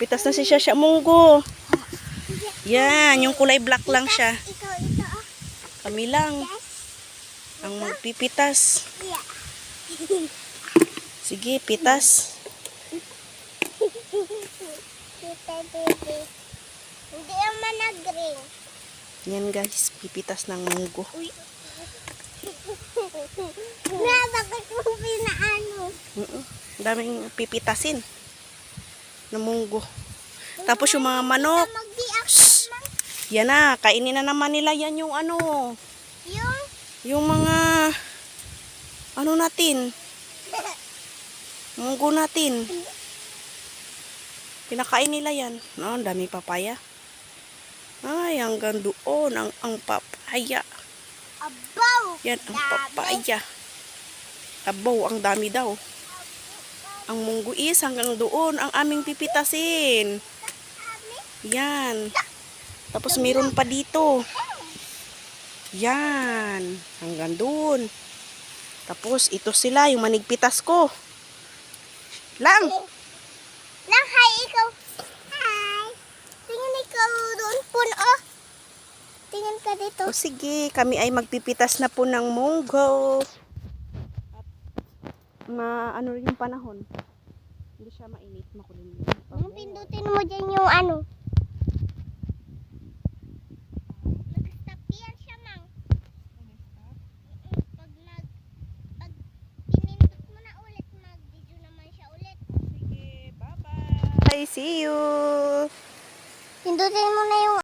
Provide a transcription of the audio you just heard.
Pitas na si Shasha Munggo. Yan, yung kulay black lang siya. Kami lang ang magpipitas. Sige, pitas. Hindi naman nag-ring. Yan guys, pipitas ng munggo. Na, bakit mo pinaano? Daming pipitasin na munggo. Tapos yung mga manok, Mag-di-act Shh. naman. yan na, kainin na naman nila yan yung ano, Yung, yung mga, ano natin, munggo natin. Pinakain nila yan. No, ang dami papaya. Ay, hanggang doon ang, ang papaya. abaw. Yan, ang papaya. Abaw, ang dami daw. Ang munggo is hanggang doon ang aming pipitasin. Yan. Tapos meron pa dito. Yan. Hanggang doon. Tapos ito sila, yung manigpitas ko. Lang. Lang, hi, ikaw. Hi. Tingin ikaw doon, puno. Tingin ka dito. O sige, kami ay magpipitas na po ng munggo. At ma ano rin yung panahon. Siya mainit, makulimlim. Yung pindutin mo dyan yung ano. Nag-stop yan siya, Mang. Mm-mm. Pag nag... Pag pinindot mo na ulit, mag-video naman siya ulit. Sige, bye-bye. See you. Pindutin mo na yung